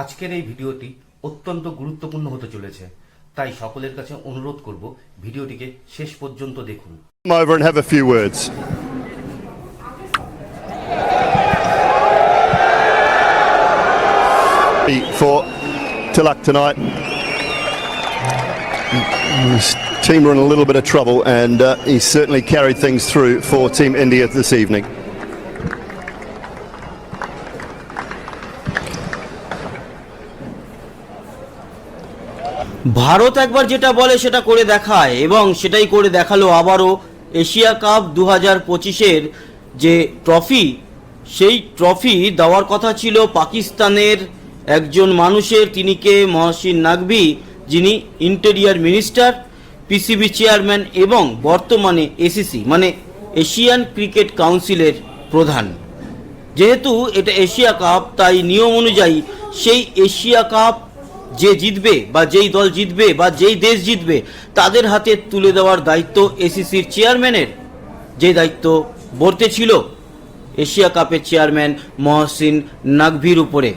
আজকের এই ভিডিওটি অত্যন্ত গুরুত্বপূর্ণ হতে চলেছে তাই সকলের কাছে অনুরোধ করব ভিডিওটিকে শেষ পর্যন্ত দেখুন. For Tilak tonight, his team are in a little bit of trouble, and uh, he's certainly carried things through for Team India this evening. Bharat একবার যেটা বলে সেটা করে দেখায় এবং সেটাই করে দেখাল আবারও এশিয়া কাপ দু হাজার পঁচিশের যে ট্রফি, সেই ট্রফি দেওয়ার কথা ছিল পাকিস্তানের একজন মানুষের, তিনি কে? মহসিন নাকভি যিনি ইন্টেরিয়ার মিনিস্টার পিসিবি চেয়ারম্যান এবং বর্তমানে এসিসি মানে এশিয়ান ক্রিকেট কাউন্সিলের প্রধান। যেহেতু এটা এশিয়া কাপ, তাই নিয়ম অনুযায়ী সেই এশিয়া কাপ যে জিতবে বা যেই দল জিতবে বা যেই দেশ জিতবে, তাদের হাতে তুলে দেওয়ার দায়িত্ব এসিসির চেয়ারম্যানের। যে দায়িত্ব বর্তে ছিল এশিয়া কাপের চেয়ারম্যান মহসিন নাকভির উপরে।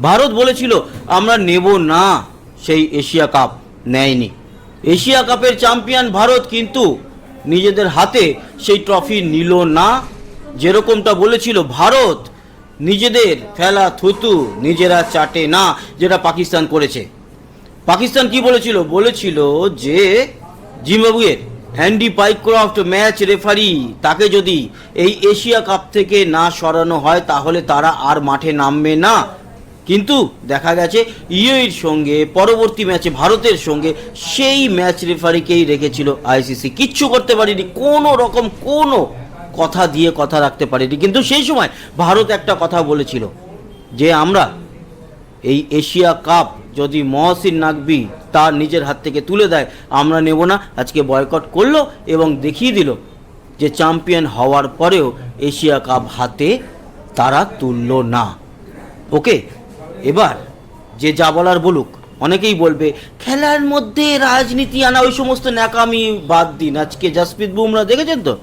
ভারত বলেছিল, আমরা নেব না, সেই এশিয়া কাপ নেয়নি। এশিয়া কাপের চ্যাম্পিয়ন ভারত কিন্তু নিজেদের হাতে সেই ট্রফি নিল না। যেরকমটা বলেছিল ভারত নিজেদের ফেলা থুতু নিজেরা চাটে না, যেটা পাকিস্তান করেছে। পাকিস্তান কি বলেছিল? বলেছিল যে জিম্বাবুয়ের অ্যান্ডি পাইক্রফট ম্যাচ রেফারি, তাকে যদি এই এশিয়া কাপ থেকে না সরানো হয়, তাহলে তারা আর মাঠে নামবে না। কিন্তু দেখা গেছে ইউএর সঙ্গে, পরবর্তী ম্যাচে, ভারতের সঙ্গে, সেই ম্যাচ রেফারিকেই রেখেছিল আইসিসি। কিচ্ছু করতে পারেনি। কোনো রকম কোনো কথা দিয়ে কথা রাখতে পারেনি। কিন্তু সেই সময় ভারত একটা কথা বলেছিল যে আমরা এই এশিয়া কাপ যদি মহসিন নাকবি তার নিজের হাত থেকে তুলে দেয়, আমরা নেব না। আজকে বয়কট করল এবং দেখিয়ে দিল যে চ্যাম্পিয়ন হওয়ার পরেও এশিয়া কাপ হাতে তারা তুললো না। ওকে, এবার যে যা বলার বলুক, অনেকেই বলবে, খেলার মধ্যে রাজনীতি আনা, ওই সমস্ত ন্যাকামি বাদ দিন। আজকে জাসপ্রীত বুমরা দেখেছেন তো?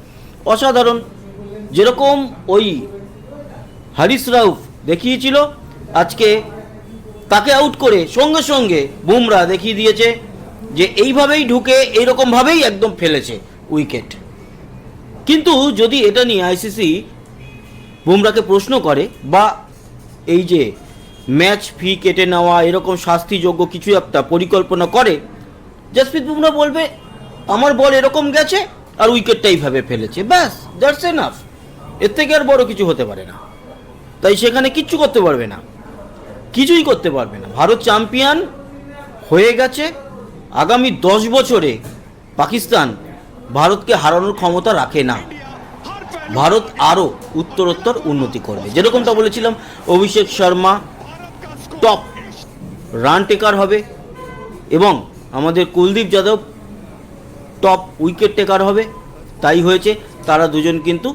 অসাধারণ। যেরকম ওই হারিস রাউফ দেখিয়েছিল, আজকে তাকে আউট করে সঙ্গে সঙ্গে বুমরা দেখিয়ে দিয়েছে যে এইভাবেই ঢুকে এইরকমভাবেই একদম ফেলেছে উইকেট। কিন্তু যদি এটা নিয়ে আইসিসি বুমরাকে প্রশ্ন করে, বা এই যে ম্যাচ ফি কেটে নেওয়া, এরকম শাস্তিযোগ্য কিছু একটা পরিকল্পনা করে, জাসপ্রীত বুমরা বলবে, আমার বল এরকম গেছে আর উইকেটটা এইভাবে ফেলেছে। ব্যাস দ্যাটস এনাফ এর থেকে আর বড় কিছু হতে পারে না। তাই সেখানে কিচ্ছু করতে পারবে না। কিছুই করতে পারবে না। ভারত চ্যাম্পিয়ন হয়ে গেছে। আগামী দশ বছরে পাকিস্তান ভারতকে হারানোর ক্ষমতা রাখে না। ভারত আরও উত্তরোত্তর উন্নতি করবে। যেরকমটা বলেছিলাম, Abhishek Sharma top run taker হবে এবং আমাদের Kuldeep Yadav top wicket taker হবে। তাই হয়েছে, তারা দুজন কিন্তু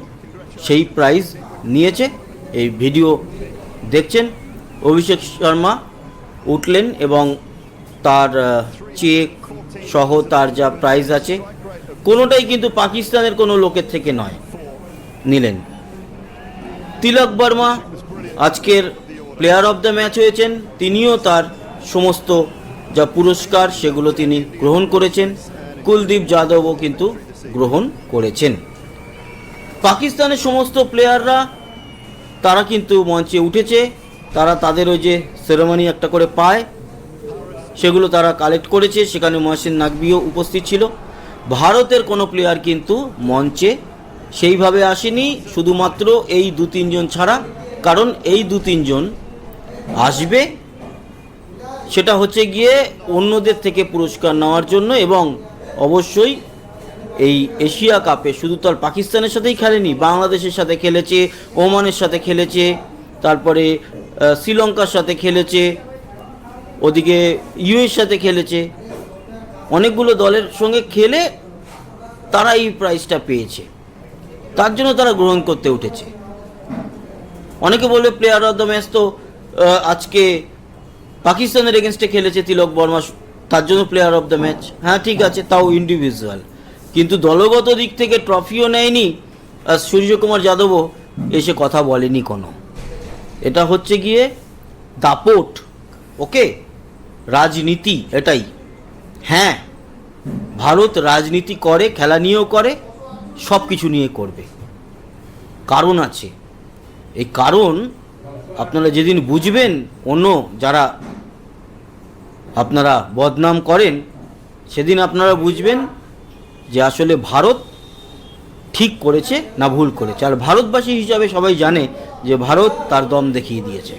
সেই প্রাইজ নিয়েছে। এই ভিডিও দেখছেন, অভিষেক শর্মা উঠলেন এবং তার চেক সহ তার যা প্রাইজ আছে, কোনোটাই কিন্তু পাকিস্তানের কোনো লোকের থেকে নয়, নিলেন। তিলক বর্মা আজকের প্লেয়ার অফ দ্য ম্যাচ হয়েছেন। তিনিও তার সমস্ত যা পুরস্কার, সেগুলো তিনি গ্রহণ করেছেন। কুলদীপ যাদবও কিন্তু গ্রহণ করেছেন। পাকিস্তানের সমস্ত প্লেয়াররা তারা কিন্তু মঞ্চে উঠেছে। তারা তাদের ওই যে সেরেমনি একটা করে পায়। সেগুলো তারা কালেক্ট করেছে। সেখানে মহসিন নাকবিও উপস্থিত ছিল। ভারতের কোনো প্লেয়ার কিন্তু মঞ্চে সেইভাবে আসেনি। শুধুমাত্র এই দু তিনজন ছাড়া। কারণ এই দু তিনজন আসবে। সেটা হচ্ছে গিয়ে অন্যদের থেকে পুরস্কার নেওয়ার জন্য এবং অবশ্যই এই এশিয়া কাপে শুধু তো আর পাকিস্তানের সাথেই খেলেনি, বাংলাদেশের সাথে খেলেছে, ওমানের সাথে খেলেছে, তারপরে শ্রীলঙ্কার সাথে খেলেছে, ওদিকে ইউএর সাথে খেলেছে। অনেকগুলো দলের সঙ্গে খেলে তারা এই প্রাইজটা পেয়েছে। তার জন্য তারা গ্রহণ করতে উঠেছে। অনেকে বলবে প্লেয়ার অফ দ্য ম্যাচ তো আজকে পাকিস্তানের এগেনস্টে খেলেছে তিলক বর্মা তার জন্য প্লেয়ার অফ দ্য ম্যাচ হ্যাঁ ঠিক আছে, তাও ইন্ডিভিজুয়াল কিন্তু দলগত দিক থেকে ট্রফিও নেয়নি, আর সূর্যকুমার যাদবও এসে কথা বলেনি কোনো। এটা হচ্ছে গিয়ে দাপট, ওকে? রাজনীতি, এটাই। হ্যাঁ ভারত রাজনীতি করে, খেলা নিয়েও করে সব কিছু নিয়ে করবে। কারণ আছে। এই কারণ আপনারা যেদিন বুঝবেন, অন্য যারা আপনারা বদনাম করেন, সেদিন আপনারা বুঝবেন যে আসলে ভারত ঠিক করেছে না ভুল করেছে। আর ভারতবাসী হিসাবে সবাই জানে যে ভারত তার দম দেখিয়ে দিয়েছে।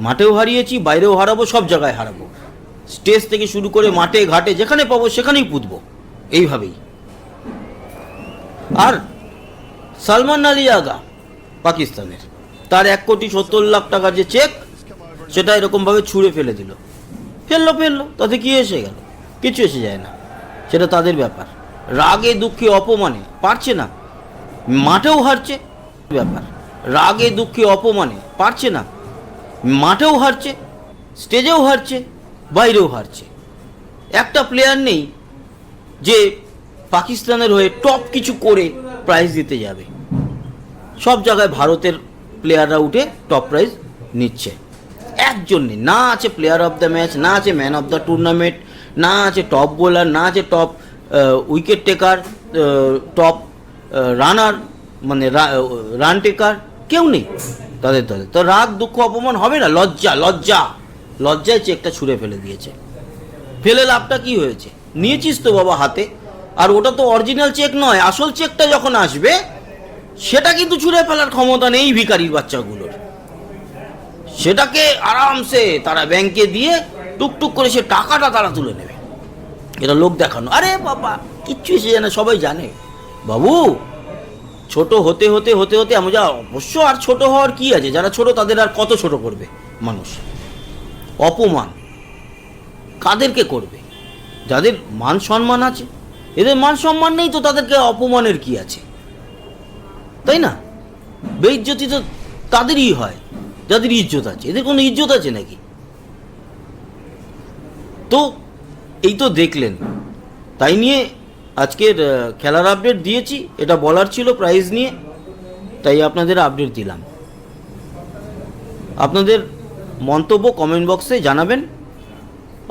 মাঠেও হারিয়েছি, বাইরেও হারাবো, সব জায়গায় হারাবো। স্টেজ থেকে শুরু করে মাঠে, ঘাটে, যেখানে পাবো সেখানেই পুঁতবো। এইভাবেই। আর সালমান আলী আগা, পাকিস্তানের, তার এক কোটি সত্তর লাখ টাকার যে চেক সেটা এরকমভাবে ছুঁড়ে ফেলে দিল। ফেলল ফেলল, তাতে কি এসে গেল? কিছু এসে যায় না। সেটা তাদের ব্যাপার। রাগে, দুঃখে, অপমানে, পারছে না। মাঠেও হারছে, ব্যাপার। রাগে, দুঃখে, অপমানে, পারছে না। মাঠেও হারছে, স্টেজেও হারছে, বাইরেও হারছে। একটা প্লেয়ার নেই যে পাকিস্তানের হয়ে টপ কিছু করে প্রাইজ দিতে যাবে। সব জায়গায় ভারতের প্লেয়াররা উঠে টপ প্রাইজ নিচ্ছে। একজন নেই। না আছে প্লেয়ার অফ দ্য ম্যাচ না আছে ম্যান অফ দ্য টুর্নামেন্ট না আছে টপ বোলার না আছে top wicket taker top runner মানে রান টেকার কেউ নেই। তাদের দলে তো রাগ, দুঃখ, অপমান হবে না? লজ্জা লজ্জা। লজ্জায় চেকটা ছুঁড়ে ফেলে দিয়েছে। ফেলে লাভটা কি হয়েছে? নিয়েছিস তো বাবা হাতে। আর ওটা তো অরিজিনাল চেক নয়, আসল চেকটা যখন আসবে, সেটা কিন্তু ছুঁড়ে ফেলার ক্ষমতা নেই ভিকারির বাচ্চাগুলোর। সেটাকে আরামসে তারা ব্যাংকে দিয়ে টুকটুক করে সে টাকাটা তারা তুলে নেবে। এটা লোক দেখানো। আরে বাবা, কিচ্ছু এসে জানে, সবাই জানে। বাবু, ছোট হতে হতে হতে হতে আমি যা, অবশ্য আর ছোট হওয়ার কি আছে? যারা ছোট তাদের আর কত ছোট করবে মানুষ? অপমান কাদেরকে করবে? যাদের মান সম্মান আছে। এদের মান সম্মান নেই তো তাদেরকে অপমানের কি আছে? তাই না? বেইজ্জতি তো তাদেরই হয়। যাদের ইজ্জত আছে, এদের কোনো ইজ্জত আছে নাকি? তো, এই তো দেখলেন। তাই নিয়ে আজকের খেলার আপডেট দিয়েছি, এটা বলার ছিল প্রাইজ নিয়ে, তাই আপনাদের আপডেট দিলাম। আপনাদের মন্তব্য কমেন্ট বক্সে জানাবেন,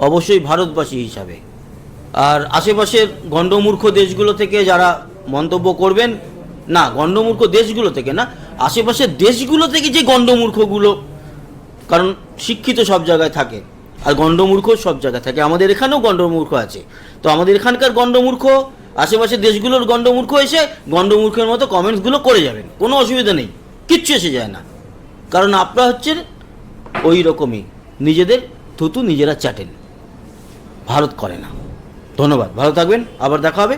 অবশ্যই ভারতবাসী হিসাবে। আর আশেপাশের গণ্ডমূর্খ দেশগুলো থেকে যারা মন্তব্য করবেন না, গণ্ডমূর্খ দেশগুলো থেকে না, আশেপাশের দেশগুলো থেকে যে গণ্ডমূর্খগুলো, কারণ শিক্ষিত সব জায়গায় থাকে, আর গণ্ডমূর্খ সব জায়গায় থাকে। আমাদের এখানেও গণ্ডমূর্খ আছে। তো আমাদের এখানকার গণ্ডমূর্খ, আশেপাশের দেশগুলোর গণ্ডমূর্খ এসে গণ্ডমূর্খের মতো কমেন্টসগুলো করে যাবেন। কোনো অসুবিধা নেই, কিচ্ছু এসে যায় না। কারণ আপনারা হচ্ছেন ওই রকমই নিজেদের থুতু নিজেরা চাটেন। ভারত করে না। ধন্যবাদ। ভালো থাকবেন, আবার দেখা হবে।